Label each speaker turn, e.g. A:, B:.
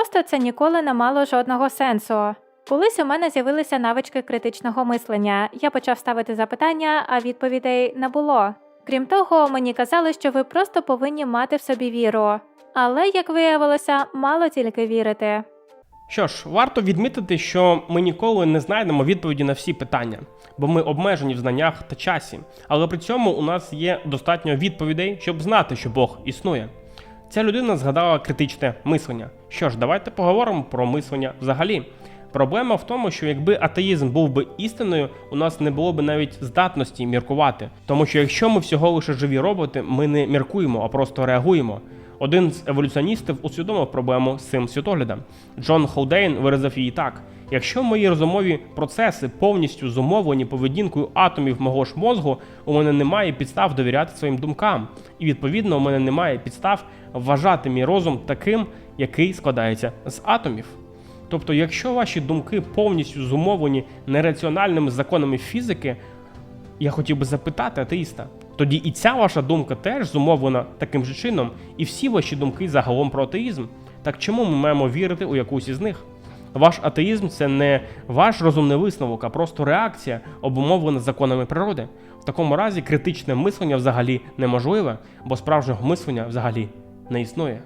A: Просто це ніколи не мало жодного сенсу. Колись у мене з'явилися навички критичного мислення. Я почав ставити запитання, а відповідей не було. Крім того, мені казали, що ви просто повинні мати в собі віру. Але, як виявилося, мало тільки вірити.
B: Що ж, варто відмітити, що ми ніколи не знайдемо відповіді на всі питання, бо ми обмежені в знаннях та часі. Але при цьому у нас є достатньо відповідей, щоб знати, що Бог існує. Ця людина згадала критичне мислення. Що ж, давайте поговоримо про мислення взагалі. Проблема в тому, що якби атеїзм був би істиною, у нас не було б навіть здатності міркувати. Тому що якщо ми всього лише живі роботи, ми не міркуємо, а просто реагуємо. Один з еволюціоністів усвідомив проблему з цим світоглядом. Джон Холдейн виразив її так: якщо мої розумові процеси повністю зумовлені поведінкою атомів мого ж мозгу, у мене немає підстав довіряти своїм думкам, і відповідно у мене немає підстав вважати мій розум таким, який складається з атомів. Тобто, якщо ваші думки повністю зумовлені нераціональними законами фізики, я хотів би запитати атеїста. Тоді і ця ваша думка теж зумовлена таким же чином, і всі ваші думки загалом про атеїзм. Так чому ми маємо вірити у якусь із них? Ваш атеїзм це не ваш розумний висновок, а просто реакція, обумовлена законами природи. В такому разі критичне мислення взагалі неможливе, бо справжнього мислення взагалі не існує.